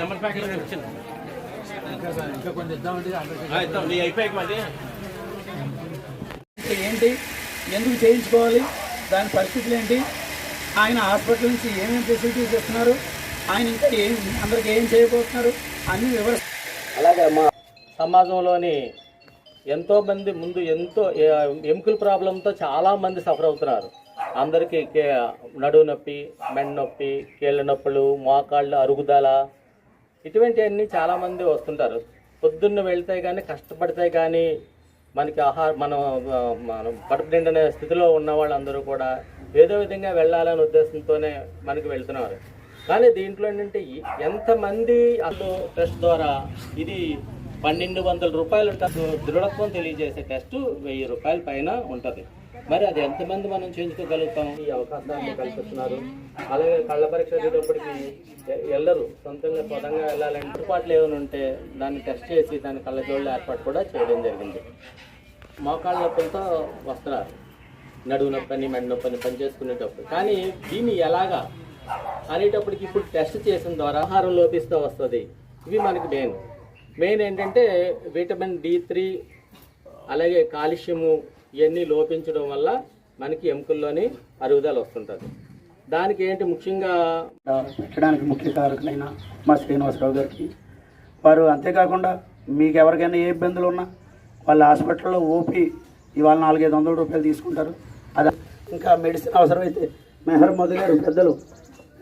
Number packet వచ్చింది. ఇంకా కొన్ని ఇద్దామంటే అందరికీ ఆ, ఇద్దాం. నీ అయిపోయాక ఏంటి? ఎందుకు చేయించుకోవాలి? దాని పరిస్థితులు ఏంటి? ఆయన హాస్పిటల్ నుంచి ఏమేమి ఫెసిలిటీస్ ఇస్తున్నారు? ఆయన ఇంకా ఏం అందరికి ఏం చేయబోతున్నారు? అన్ని వివర అలాగే మా సమాజంలోని ఎంతో మంది ముందు ఎంతో ఎముకల ప్రాబ్లంతో చాలా మంది సఫర్ అవుతున్నారు. అందరికీ నడువు నొప్పి మెండ నొప్పి కీళ్ళ నొప్పులు మోకాళ్ళు అరుగుదల ఇటువంటివన్నీ చాలామంది వస్తుంటారు. పొద్దున్న వెళ్తే కానీ కష్టపడితే కానీ మనకి ఆహార మనం మనం కడుపు నిండిన స్థితిలో ఉన్న వాళ్ళందరూ కూడా ఏదో విధంగా వెళ్ళాలనే ఉద్దేశంతోనే మనకి వెళ్తున్నారు. కానీ దీంట్లో ఏంటంటే ఎంతమంది అసలు టెస్ట్ ద్వారా ఇది పన్నెండు వందల రూపాయలు దృఢత్వం తెలియజేసే టెస్ట్ వెయ్యి రూపాయల పైన ఉంటుంది. మరి అది ఎంతమంది మనం చేయించుకోగలుగుతాం? ఈ అవకాశాన్ని కల్పిస్తున్నారు. అలాగే కళ్ళ పరీక్ష చేసేటప్పటికి వెళ్ళరు సొంతంగా స్వతంగా వెళ్ళాలంటే ఏర్పాట్లు ఏమైనా ఉంటే దాన్ని టెస్ట్ చేసి దాని కళ్ళజోళ్ళ ఏర్పాటు కూడా చేయడం జరిగింది. మోకాళ్ళ నొప్పులతో వస్తున్నారు నడువు నొప్పని మెడ నొప్పని పని చేసుకునేటప్పుడు. కానీ దీన్ని ఎలాగా అనేటప్పటికి ఇప్పుడు టెస్ట్ చేసిన ద్వారా ఆహారం లోపిస్తూ వస్తుంది. ఇవి మనకి మెయిన్. మెయిన్ ఏంటంటే విటమిన్ డి త్రీ అలాగే కాల్షియము ఇవన్నీ లోపించడం వల్ల మనకి ఎముకల్లోని అరుగుదల వస్తుంటుంది. దానికి ఏంటి ముఖ్యంగా పెట్టడానికి ముఖ్య కారకులైన మా శ్రీనివాసరావు గారికి. వారు అంతేకాకుండా మీకు ఎవరికైనా ఏ ఇబ్బందులు ఉన్నా వాళ్ళ హాస్పిటల్లో ఓపి ఇవాళ నాలుగైదు వందల రూపాయలు తీసుకుంటారు. అది ఇంకా మెడిసిన్ అవసరమైతే మెహర్ మధు గారు పెద్దలు.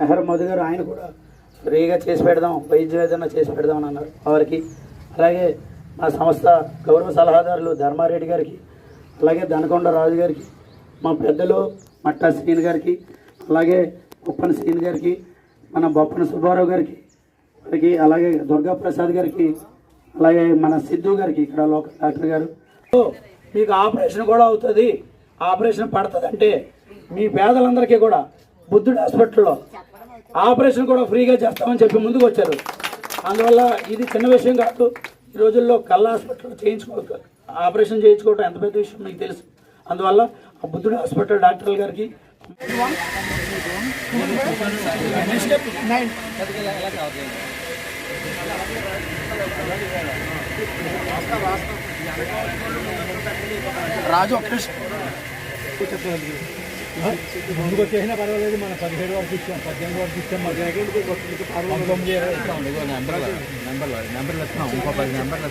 మెహర్ మధు గారు ఆయన కూడా ఫ్రీగా చేసి పెడదాం వైద్యం ఏదైనా చేసి పెడదాం అన్నారు. వారికి అలాగే మా సంస్థ గౌరవ సలహాదారులు ధర్మారెడ్డి గారికి అలాగే దనకొండ రాజు గారికి మా పెద్దలు మట్టా శ్రీని గారికి అలాగే ఉప్పన శ్రీని గారికి మన బొప్పన సుబ్బారావు గారికి వారికి అలాగే దుర్గా ప్రసాద్ గారికి అలాగే మన సిద్ధు గారికి ఇక్కడ లోకల్ డాక్టర్ గారు. మీకు ఆపరేషన్ కూడా అవుతుంది. ఆపరేషన్ పడుతుందంటే మీ పేదలందరికీ కూడా బుద్ధుడు హాస్పిటల్లో ఆపరేషన్ కూడా ఫ్రీగా చేస్తామని చెప్పి ముందుకు వచ్చారు. అందువల్ల ఇది చిన్న విషయం కాదు. ఈ రోజుల్లో కళ్ళ హాస్పిటల్లో చేయించుకోవచ్చు ఆపరేషన్ చేయించుకోవడం ఎంత పెద్ద విషయం మీకు తెలుసు అందువల్ల ఆ బుద్ధుడు హాస్పిటల్ డాక్టర్ గారికి రాజు ముందుకు వచ్చేసినా పర్వాలేదు మన పదిహేడు వరకు ఇచ్చాం పద్దెనిమిది వరకు ఇచ్చాం మరి ఇదిగో నెంబర్లు నెంబర్లు నెంబర్లు ఇస్తాం ఇంకో పది నెంబర్లు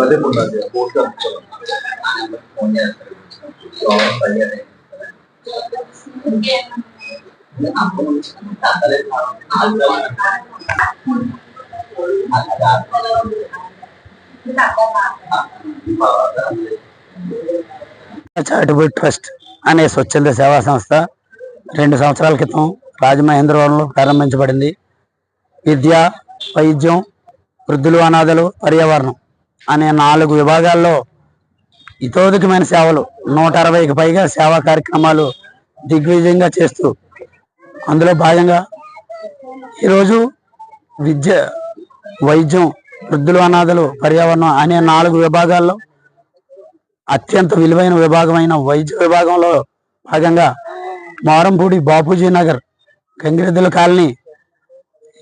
అదే ఉన్నది బోట్ చారిటబుల్ ట్రస్ట్ అనే స్వచ్ఛంద సేవా సంస్థ రెండు సంవత్సరాల క్రితం రాజమహేంద్రవరంలో ప్రారంభించబడింది. విద్య వైద్యం వృద్ధులు అనాథలు పర్యావరణం అనే నాలుగు విభాగాల్లో ఇతోధికమైన సేవలు నూట అరవైకి పైగా సేవా కార్యక్రమాలు దిగ్విజయంగా చేస్తూ అందులో భాగంగా ఈరోజు విద్య వైద్యం వృద్ధులు అనాథలు పర్యావరణం అనే నాలుగు విభాగాల్లో అత్యంత విలువైన విభాగమైన వైద్య విభాగంలో భాగంగా మారంపూడి బాపూజీ నగర్ గంగిరెద్దుల కాలనీ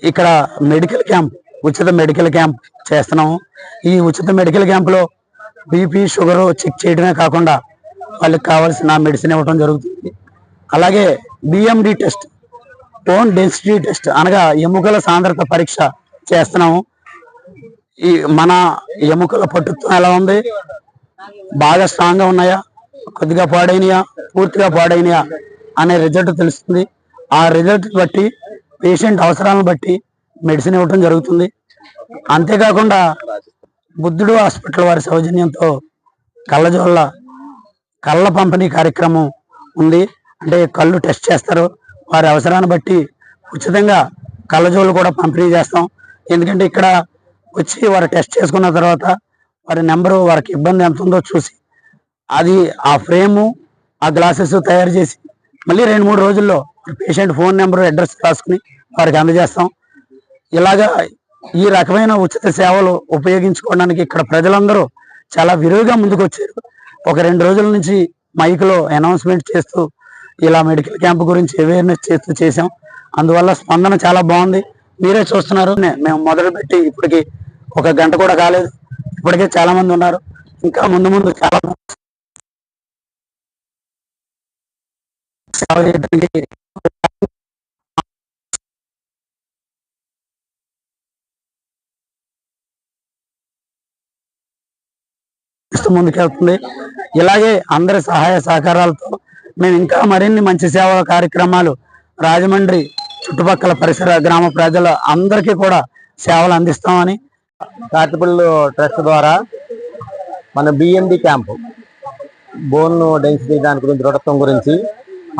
ఇక్కడ మెడికల్ క్యాంప్ ఉచిత మెడికల్ క్యాంప్ చేస్తున్నాము. ఈ ఉచిత మెడికల్ క్యాంపులో బీపీ షుగరు చెక్ చేయడమే కాకుండా వాళ్ళకి కావాల్సిన మెడిసిన్ ఇవ్వడం జరుగుతుంది. అలాగే BMD test bone density test అనగా ఎముకల సాంద్రత పరీక్ష చేస్తున్నాము. ఈ మన ఎముకల పట్టుత్వం ఎలా ఉంది? బాగా స్ట్రాంగ్గా ఉన్నాయా? కొద్దిగా పాడైనయా? పూర్తిగా పాడైనయా? అనే రిజల్ట్ తెలుస్తుంది. ఆ రిజల్ట్ బట్టి పేషెంట్ అవసరాలను బట్టి మెడిసిన్ ఇవ్వటం జరుగుతుంది. అంతేకాకుండా బుద్ధుడు హాస్పిటల్ వారి సౌజన్యంతో కళ్ళజోళ్ళ కళ్ళ పంపిణీ కార్యక్రమం ఉంది. అంటే కళ్ళు టెస్ట్ చేస్తారు. వారి అవసరాన్ని బట్టి ఉచితంగా కళ్ళజోళ్ళు కూడా పంపిణీ చేస్తాం. ఎందుకంటే ఇక్కడ వచ్చి వారు టెస్ట్ చేసుకున్న తర్వాత వారి నెంబరు వారికి ఇబ్బంది ఎంత ఉందో చూసి అది ఆ ఫ్రేము ఆ గ్లాసెస్ తయారు చేసి మళ్ళీ రెండు మూడు రోజుల్లో పేషెంట్ ఫోన్ నెంబర్ అడ్రస్ రాసుకుని వారికి అందజేస్తాం. ఇలాగా ఈ రకమైన ఉచిత సేవలు ఉపయోగించుకోవడానికి ఇక్కడ ప్రజలందరూ చాలా విరివిగా ముందుకు వచ్చారు ఒక రెండు రోజుల నుంచి మైక్లో అనౌన్స్మెంట్ చేస్తూ ఇలా మెడికల్ క్యాంప్ గురించి అవేర్నెస్ చేస్తూ చేసాం అందువల్ల స్పందన చాలా బాగుంది. మీరే చూస్తున్నారు. మేము మొదలు పెట్టి ఇప్పటికి ఒక గంట కూడా కాలేదు. ఇప్పటికే చాలా మంది ఉన్నారు. ఇంకా ముందు ముందు చాలా సేవ చేయడానికి ముందుకెళ్తుంది. ఇలాగే అందరి సహాయ సహకారాలతో మేము ఇంకా మరిన్ని మంచి సేవా కార్యక్రమాలు రాజమండ్రి చుట్టుపక్కల పరిసర గ్రామ ప్రజల అందరికీ కూడా సేవలు అందిస్తామని కాటిపల్లి ట్రస్ట్ ద్వారా మన బిఎండి క్యాంపు బోన్ డెన్సిటీ దాని గురించి దృఢత్వం గురించి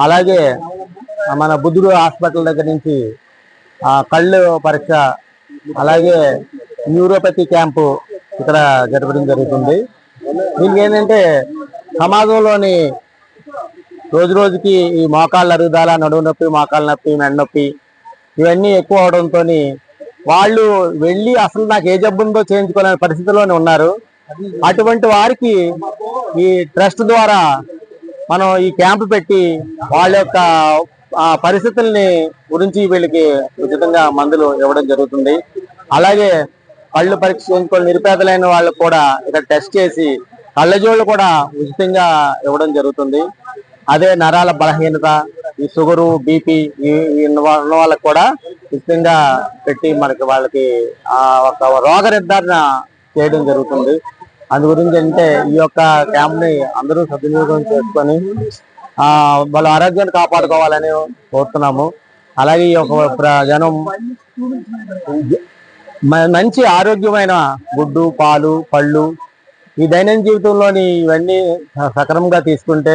అలాగే మన బుద్ధుడు హాస్పిటల్ దగ్గర నుంచి కళ్ళు పరీక్ష అలాగే న్యూరోపతి క్యాంపు ఇక్కడ జరపడం జరుగుతుంది. దీనికి ఏంటంటే సమాజంలోని రోజు రోజుకి ఈ మోకాళ్ళు అరుగుదల నడుము నొప్పి మోకాళ్ళ నొప్పి మెడ నొప్పి ఇవన్నీ ఎక్కువ అవడంతో వాళ్ళు వెళ్ళి అసలు నాకు ఏ జబ్బు ఉందో చేయించుకోలేని పరిస్థితిలోనే ఉన్నారు. అటువంటి వారికి ఈ ట్రస్ట్ ద్వారా మనం ఈ క్యాంపు పెట్టి వాళ్ళ యొక్క ఆ పరిస్థితుల్ని గురించి వీళ్ళకి ఉచితంగా మందులు ఇవ్వడం జరుగుతుంది. అలాగే కళ్ళు పరీక్ష చేయించుకొని నిరుపేదలైన వాళ్ళకు కూడా ఇక్కడ టెస్ట్ చేసి కళ్ళజోళ్ళు కూడా ఉచితంగా ఇవ్వడం జరుగుతుంది. అదే నరాల బలహీనత ఈ షుగరు బీపీ ఉన్న వాళ్ళకి కూడా ఉచితంగా పెట్టి మనకి వాళ్ళకి ఆ ఒక రోగ నిర్ధారణ చేయడం జరుగుతుంది. అందు గురించి అంటే ఈ యొక్క క్యాంప్ని అందరూ సద్వినియోగం చేసుకొని వాళ్ళ ఆరోగ్యాన్ని కాపాడుకోవాలని కోరుతున్నాము. అలాగే ఈ యొక్క ప్ర- జనం మంచి ఆరోగ్యమైన గుడ్డు పాలు పళ్ళు ఈ దైనందిన జీవితంలోని ఇవన్నీ సక్రమంగా తీసుకుంటే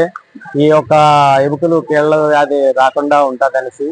ఈ యొక్క ఎముకలు కీళ్ళ వ్యాధి రాకుండా ఉంటుందనేసి